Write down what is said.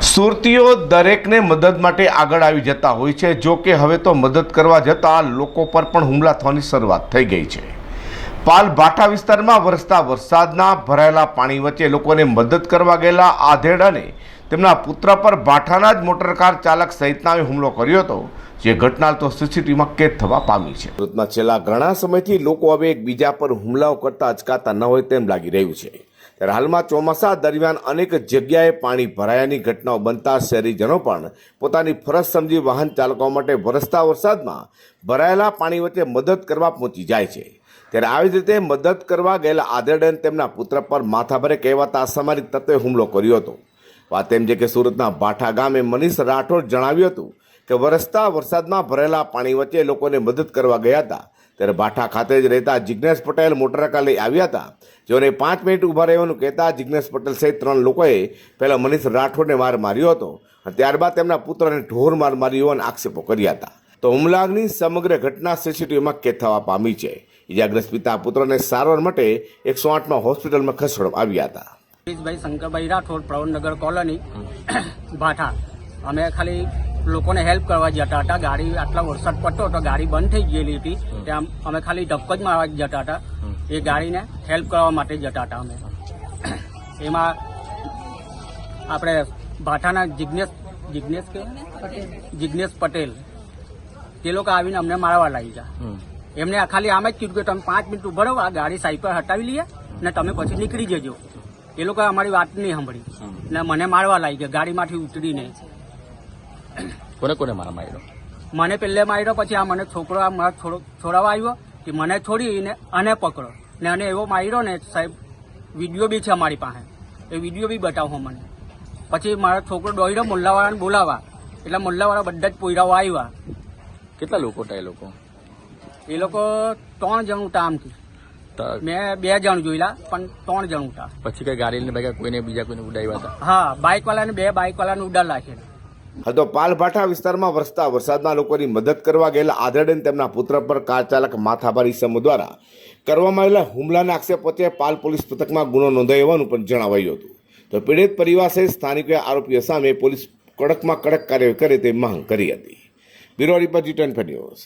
સુરતીઓ દરેકને મદદ માટે આગળ આવી જતા હોય છે. જો કે હવે તો મદદ કરવા જતાં લોકો પર પણ હુમલા થવાની શરૂઆત થઈ ગઈ છે. પાલ ભાઠા વિસ્તારમાં વરસતા વરસાદના ભરાયેલા પાણી વચ્ચે લોકોને મદદ કરવા ગયેલા આધેડ અને તેમના પુત્ર પર ભાઠાના જ મોટરકાર ચાલક સહિતનાએ હુમલો કર્યો હતો. જે ઘટના તો સીસીટીવીમાં કેદ થવા પામી છે. સુરતમાં છેલ્લા ઘણા સમયથી લોકો હવે એકબીજા પર હુમલાઓ કરતા અચકાતા ન હોય તેમ લાગી રહ્યું છે. ત્યારે હાલમાં ચોમાસા દરમિયાન અનેક જગ્યાએ પાણી ભરાયાની ઘટનાઓ બનતા શહેરીજનો પણ પોતાની ફરજ સમજી વાહન ચાલકો માટે વરસતા વરસાદમાં ભરાયેલા પાણી વચ્ચે મદદ કરવા પહોંચી જાય છે. ત્યારે આવી જ રીતે મદદ કરવા ગયેલા આધેડે તેમના પુત્ર પર માથાભરે કહેવાતા અસામાજિક તત્વે હુમલો કર્યો હતો. વાત એમ છે કે સુરતના ભાઠા ગામે મનીષ રાઠોડ જણાવ્યું હતું કે વરસતા વરસાદમાં ભરેલા પાણી વચ્ચે લોકોને મદદ કરવા ગયા હતા. ત્યારે ભાઠા ખાતે જ રહેતા જિજ્ઞેશ પટેલ મોટરકાર લઈ આવ્યા હતા. જેઓને પાંચ મિનિટ ઊભા રહેવાનું કહેતા જિજ્ઞેશ પટેલ સહિત ત્રણ લોકોએ પહેલાં મનીષ રાઠોડને માર માર્યો હતો અને ત્યારબાદ તેમના પુત્રને ઢોર માર માર્યો હોવાના આક્ષેપો કર્યા હતા. તો હુમલાની સમગ્ર ઘટના સીસીટીવીમાં કેદ થવા પામી છે. ઇજાગ્રસ્ત પિતા પુત્રને સારવાર માટે એકસો આઠમાં હોસ્પિટલમાં ખસેડવામાં આવ્યા હતા. ભાઈ શંકરભાઈ રાઠોડ પ્રવણનગર કોલોની ભાઠા અમે ખાલી લોકોને હેલ્પ કરવા જતા હતા. ગાડી આટલા વરસાદ પડતો હતો ગાડી બંધ થઈ ગયેલી હતી. ત્યાં અમે ખાલી ધક્કો જ મારવા જતા હતા. એ ગાડીને હેલ્પ કરવા માટે જતા હતા અમે. એમાં આપણે ભાઠાના જિજ્ઞેશ જિજ્ઞેશ કે? જિજ્ઞેશ પટેલ. તે લોકો આવીને અમને મારવા લાગી ગયા. એમને ખાલી આમ જ કીધું કે તમે પાંચ મિનિટ ઊભો રહો આ ગાડી સાઈડ પર હટાવી લઈએ ને તમે પછી નીકળી જજો. એ લોકો અમારી વાત નહીં સાંભળી. ને મને મારવા લાગી ગયા ગાડીમાંથી ઉતરીને. કોને કોને મારા માર્યો મને પહેલે માર્યો પછી આ મને છોકરો આ મારા છોડો છોડાવવા આવ્યો કે મને છોડીને અને પકડો. ને અને એવો માર્યો ને સાહેબ વીડિયો બી છે અમારી પાસે. એ વીડિયો બી બતાવો મને. પછી મારો છોકરો દોડ્યો મુલ્લાવાળાને બોલાવા એટલે મુલ્લાવાળા બધા જ પોયરાઓ આવ્યા. કેટલા લોકો હતા એ લોકો? એ લોકો ત્રણ જણ ઉતા આમથી. મેં બે જણ જોયેલા પણ ત્રણ જણ ઉતા પછી કઈ લઈને ભેગા કોઈને બીજા કોઈને ઉડાવ્યા હતા? હા બાઇક વાળાને બે બાઇક વાળાને ઉડાડ રાખેલા હાલ તો પાલભાઠા વિસ્તારમાં વરસતા વરસાદમાં લોકોની મદદ કરવા ગયેલા આધેડે તેમના પુત્ર પર કાર ચાલક માથાભારી સમૂહ દ્વારા કરવામાં આવેલા હુમલાના આક્ષેપ વચ્ચે પાલ પોલીસ પથકમાં ગુનો નોંધાયો પણ જણાવાયું હતું. તો પીડિત પરિવાર સહિત સ્થાનિકોએ આરોપીઓ સામે પોલીસ કડકમાં કડક કાર્યવાહી કરે તે માંગ કરી હતી. Bureau report G twenty news.